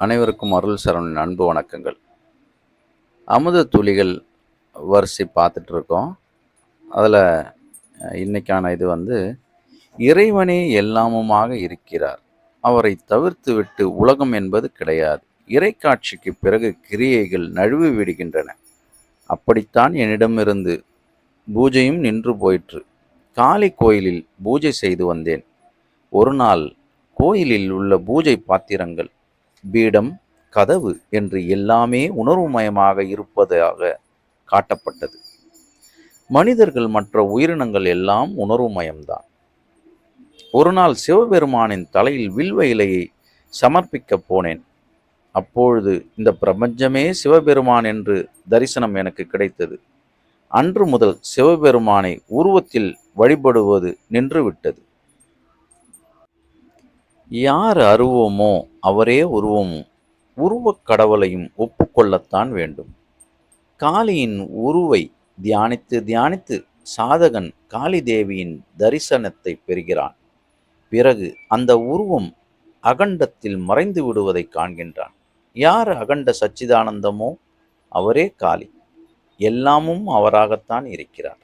அனைவருக்கும் அருள் சரவணன் அன்பு வணக்கங்கள். அமுத துளிகள் வரிசை பார்த்துட்டு இருக்கோம் அதில் இன்னைக்கான இது வந்து இறைவனே எல்லாமுமாக இருக்கிறார். அவரை தவிர்த்து விட்டு உலகம் என்பது கிடையாது. இறைக்காட்சிக்கு பிறகு கிரியைகள் நழுவி விடுகின்றன. அப்படித்தான் என்னிடமிருந்து பூஜையும் நின்று போயிற்று. காளி கோயிலில் பூஜை செய்து வந்தேன். ஒரு நாள் கோயிலில் உள்ள பூஜை பாத்திரங்கள் பீடம் கதவு என்று எல்லாமே உணர்வுமயமாக இருப்பதாக காட்டப்பட்டது. மனிதர்கள் மற்ற உயிரினங்கள் எல்லாம் உணர்வுமயம்தான். ஒரு நாள் சிவபெருமானின் தலையில் வில்வ இலையை சமர்ப்பிக்கப் போனேன். அப்பொழுது இந்த பிரபஞ்சமே சிவபெருமான் என்று தரிசனம் எனக்கு கிடைத்தது. அன்று முதல் சிவபெருமானை உருவத்தில் வழிபடுவது நின்றுவிட்டது. யார் அருவமோ அவரே உருவமும் உருவக் கடவுளையும் ஒப்புக்கொள்ளத்தான் வேண்டும். காளியின் உருவை தியானித்து தியானித்து சாதகன் காளி தேவியின் தரிசனத்தை பெறுகிறான். பிறகு அந்த உருவம் அகண்டத்தில் மறைந்து விடுவதை காண்கின்றான். யார் அகண்ட சச்சிதானந்தமோ? அவரே காளி. எல்லாமும் அவராகத்தான் இருக்கிறார்.